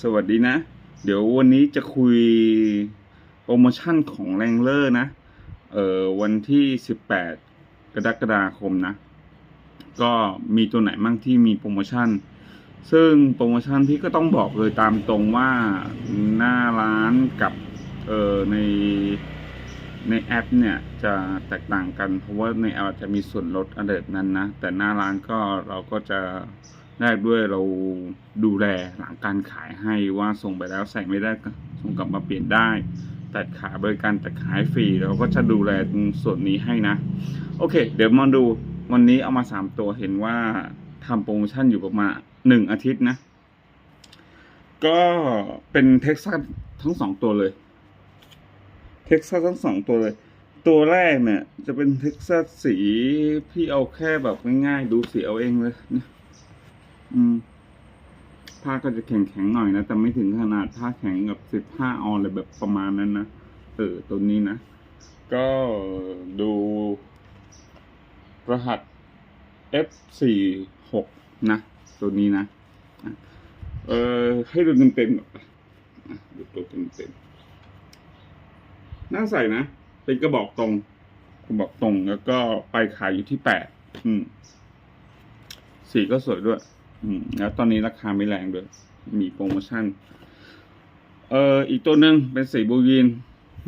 สวัสดีนะ เดี๋ยววันนี้จะคุยโปรโมชั่นของแรงเลอร์นะ เอ่อวันที่ 18 กรกฎาคมนะ ก็มีตัวไหนมั่งที่มีโปรโมชั่น ซึ่งโปรโมชั่นพี่ก็ต้องบอกเลยตามตรงว่าหน้าร้านกับเอ่อในในแอปเนี่ยจะแตกต่างกันเพราะว่าในแอปจะมีส่วนลดอะไรแบบนั้นนะ แต่หน้าร้านก็เราก็จะ แรกด้วยเราดูแลหลังการขายให้ว่าส่งไปแล้วใส่ไม่ได้ก็ส่งกลับมาเปลี่ยนได้ตัดขายบริการตัดขายฟรีเราก็จะดูแลตรงส่วนนี้ให้นะ โอเค เดี๋ยวมาดูวันนี้เอามาสามตัวเห็นว่าทำโปรโมชั่นอยู่ประมาณหนึ่งอาทิตย์นะ ก็เป็นเท็กซัสทั้งสองตัวเลยเท็กซัสทั้งสองตัวเลย ตัวแรกเนี่ยจะเป็นเท็กซัสสีพี่เอาแค่แบบง่ายๆ ดูสีเอาเองเลยนะ อืมผ้าก็จะแข็งๆหน่อยนะ แต่ไม่ถึงขนาดผ้าแข็งกับสิบผ้าออนเลยแบบประมาณนั้นนะ เออ ตัวนี้นะ ก็ดูรหัส F สี่หกนะ ตัวนี้นะ เออให้ดูเต็มๆดูตัวเต็มๆน่าใส่นะ เป็นกระบอกตรง กระบอกตรงแล้วก็ไปขายอยู่ที่แปด อืม สีก็สวยด้วย แล้วตอนนี้ราคาไม่แรงด้วย มีโปรโมชั่น เอ่ออีกตัวหนึ่งเป็นสีบูยีน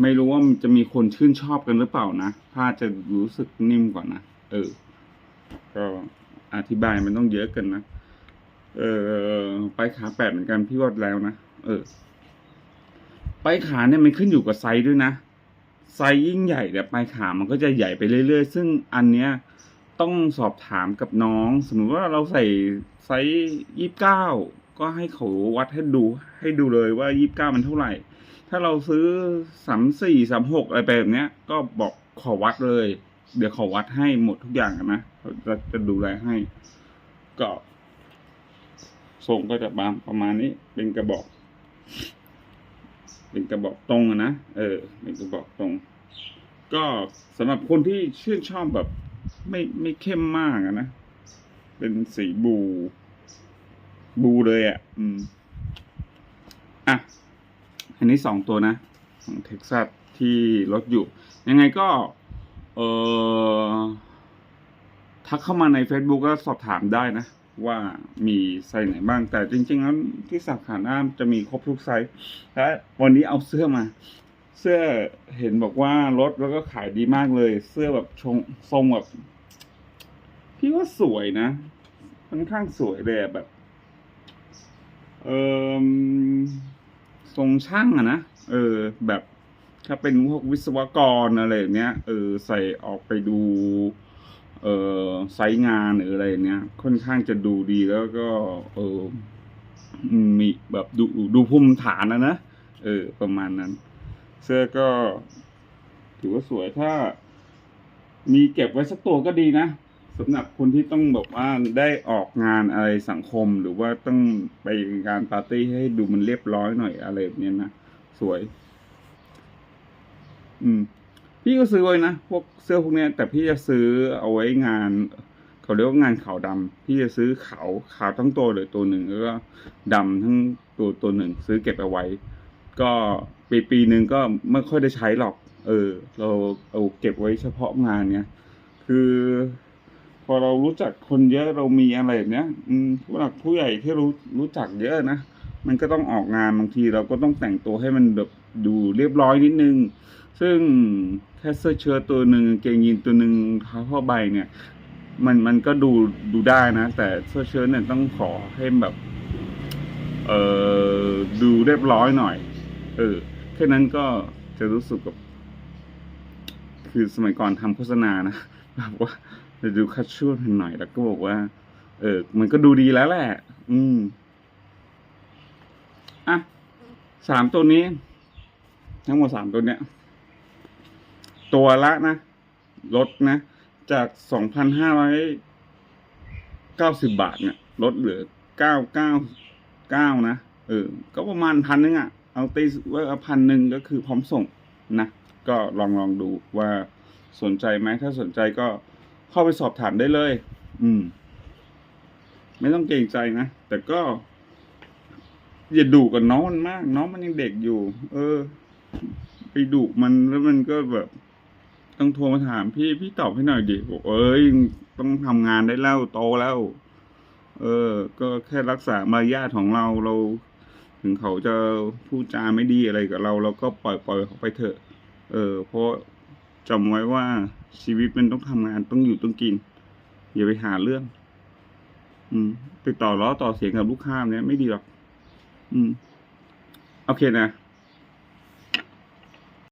ไม่รู้ว่ามันจะมีคนชื่นชอบกันหรือเปล่านะ ผ้าจะรู้สึกนิ่มกว่านะ เออ ก็อธิบายมันต้องเยอะกันนะ เออ ไปขาแปดเหมือนกันพี่วัดแล้วนะ เออ ไปขาเนี่ยมันขึ้นอยู่กับไซส์ด้วยนะ ไซส์ยิ่งใหญ่เนี่ยปลายขามันก็จะใหญ่ไปเรื่อยๆ ซึ่งอันเนี้ย ต้องสอบถามกับน้อง สมมติว่าเราใส่ไซส์ยี่สิบเก้าก็ให้เขาวัดให้ดู ให้ดูเลยว่ายี่สิบเก้ามันเท่าไหร่ ถ้าเราซื้อสามสี่สามหกอะไรแบบเนี้ย ก็บอกขอวัดเลย เดี๋ยวขอวัดให้หมดทุกอย่างนะเราจะดูแลให้ ก็ทรงก็จะประมาณประมาณนี้ เป็นกระบอก เป็นกระบอกตรงนะเออ เป็นกระบอกตรง ก็สำหรับคนที่ชื่นชอบแบบ ไม่ไม่เข้มมากนะ เป็นสีบู บูเลยอะ่ะ อืม อะ อันนี้สองตัวนะ ของเท็กซัสที่รถอยู่ ยังไงก็ เออทักเข้ามาใน Facebook ก็สอบถามได้นะ ว่ามีไซส์ไหนบ้าง แต่จริง ๆ แล้วที่สาขาหน้าจะมีครบทุกไซส์และวันนี้เอาเสื้อมา เสื้อเห็นบอกว่าลดแล้วก็ขายดีมากเลย เสื้อแบบชงทรงแบบ พี่ว่าสวยนะค่อนข้างสวยเลยแบบเออทรงช่างอะนะเออ แบบถ้าเป็นพวกวิศวกรอะไรเนี้ยเออใส่ออกไปดู เออไซต์งานหรืออะไรเนี้ย ค่อนข้างจะดูดีแล้วก็ เออมีแบบดูดูภูมิฐานนะนะเออ ประมาณนั้น เสื้อก็ ถือว่าสวยถ้า มีเก็บไว้สักตัวก็ดีนะ สำหรับคนที่ต้องบอกว่าได้ออกงานอะไรสังคมหรือว่าต้องไปงานปาร์ตี้ให้ดูมันเรียบร้อยหน่อยอะไรแบบนี้นะสวย อืม พี่ก็ซื้อไว้นะพวกเสื้อพวกเนี้ยแต่พี่จะซื้อเอาไว้งานเขาเรียกว่างานขาวดำพี่จะซื้อขาวขาวทั้งตัวเลยตัวหนึ่งแล้วก็ดำทั้งตัวตัวหนึ่ง ซื้อเก็บเอาไว้ ก็ปีปีหนึ่งก็ไม่ค่อยได้ใช้หรอก เออ เราเอาเก็บไว้เฉพาะงานเนี้ยคือ พอเรารู้จักคนเยอะเรามีอะไรแบบเนี้ย อืมผู้หลักผู้ใหญ่ที่รู้รู้จักเยอะนะมันก็ต้องออกงานบางทีเราก็ต้องแต่งตัวให้มันแบบดูเรียบร้อยนิดนึง ซึ่งแค่เสื้อเชิ้ตตัวหนึ่งเกงยีนตัวหนึ่งเท้าผ้าใบเนี่ย มันมันก็ดูดูได้นะ แต่เสื้อเชิ้ตเนี่ยต้องขอให้แบบ เออดูเรียบร้อยหน่อย เออแค่นั้นก็จะรู้สึกกับ คือสมัยก่อนทำโฆษณานะแบบว่า จะดูคัดช่วหน่อยแล้วก็บอกว่า เออ มันก็ดูดีแล้วแหละ อืม อะสามตัวนี้ ทั้งหมดสามตัวเนี้ย ตัวละนะลดนะ จากสองพันห้าร้อยเก้าสิบบาทเนี่ยลดเหลือเก้าเก้าเก้านะเออ ก็ประมาณพันนึงอะ่ะ เอาตีว่าพันหนึ่งก็คือพร้อมส่งนะ ก็ลองลองดูว่าสนใจไหม ถ้าสนใจก็ เข้าไปสอบถามได้เลย อืม ไม่ต้องเกรงใจนะ แต่ก็ อย่าดุกับน้องมันมาก น้องมันยังเด็กอยู่ เออ ไปดุมันแล้วมันก็แบบ ต้องโทรมาถามพี่พี่ตอบให้หน่อยดิบอกเอ้ยต้องทำงานได้แล้วโตแล้ว เออ ก็แค่รักษามารยาทของเราเรา ถึงเขาจะพูดจาไม่ดีอะไรกับเรา เราก็ปล่อยปล่อยเขาไปเถอะ เออ เพราะ จำไว้ว่าชีวิตมันต้องทำงานต้องอยู่ต้องกิน อย่าไปหาเรื่อง อืมไปต่อล้อต่อเสียงกับลูกค้าเนี่ยไม่ดีหรอก อืม โอเคนะ